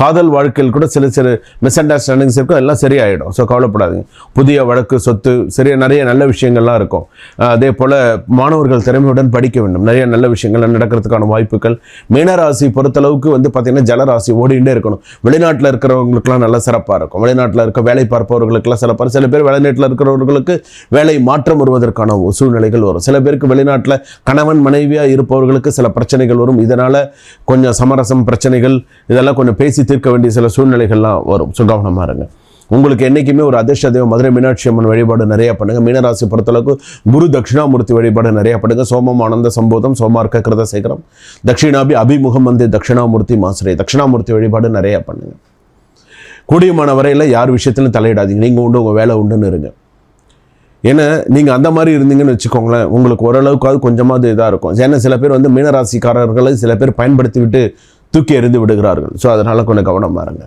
காதல் வாழ்க்கையில் கூட சில சில மிஸ் அண்டர்ஸ்டாண்டிங்ஸ் இருக்கும். எல்லாம் சரியாயிடும். ஸோ கவலைப்படாதீங்க. புதிய வழக்கு சொத்து சரியா நிறைய நல்ல விஷயங்கள்லாம் இருக்கும். அதே போல் மாணவர்கள் திறமையுடன் படிக்க வேண்டும். நிறைய நல்ல விஷயங்கள் நடக்கிறதுக்கான வாய்ப்புகள். மீனராசி பொறுத்தளவுக்கு வந்து பார்த்திங்கன்னா ஜலராசி ஓடிண்டே இருக்கணும். வெளிநாட்டில் இருக்கிறவங்களுக்குலாம் நல்ல சிறப்பாக இருக்கும். வெளிநாட்டில் இருக்க வேலை பார்ப்பவர்களுக்கெல்லாம் சிறப்பாக சில பேர் வெளிநாட்டில் இருக்கிறவர்களுக்கு வேலை மாற்றம் வருவதற்கான சூழ்நிலைகள் வரும். சில பேருக்கு வெளிநாட்டில் கணவன் மனைவியாக இருப்பவர்களுக்கு சில பிரச்சனைகள் வரும். இதனால் கொஞ்சம் சமரசம் பிரச்சனைகள் இதெல்லாம் கொஞ்சம் பேசி தீர்க்க வேண்டிய சில சூழ்நிலைகள்லாம் வரும். ஸோ கவனமாக இருங்க. உங்களுக்கு என்றைக்குமே ஒரு அதிர்ஷ்ட தெய்வம் மதுரை மீனாட்சி அம்மன் வழிபாடு நிறையா பண்ணுங்கள் மீனராசி பொறுத்தளவுக்கு குரு தட்சிணாமூர்த்தி வழிபாடு நிறையா பண்ணுங்க. சோமம் ஆனந்த சம்போதம் சோமார்க்க கிருத சேகரம் தட்சிணாபி அபிமுகம் வந்து தட்சிணாமூர்த்தி மாசுரை தட்சிணாமூர்த்தி வழிபாடு நிறையா பண்ணுங்கள் கூடியமான வரையில் யார் விஷயத்திலும் தலையிடாதீங்க. நீங்கள் உண்டு உங்கள் வேலை உண்டுன்னு இருங்க. ஏன்னா நீங்கள் அந்த மாதிரி இருந்தீங்கன்னு வச்சுக்கோங்களேன் உங்களுக்கு ஓரளவுக்காவது கொஞ்சமாவது இதாக இருக்கும். ஏன்னா சில பேர் வந்து மீனராசிக்காரர்களை சில பேர் பயன்படுத்தி விட்டு தூக்கி எறிந்து விடுகிறார்கள். ஸோ அதனால் கொஞ்சம் கவனமாக இருங்க.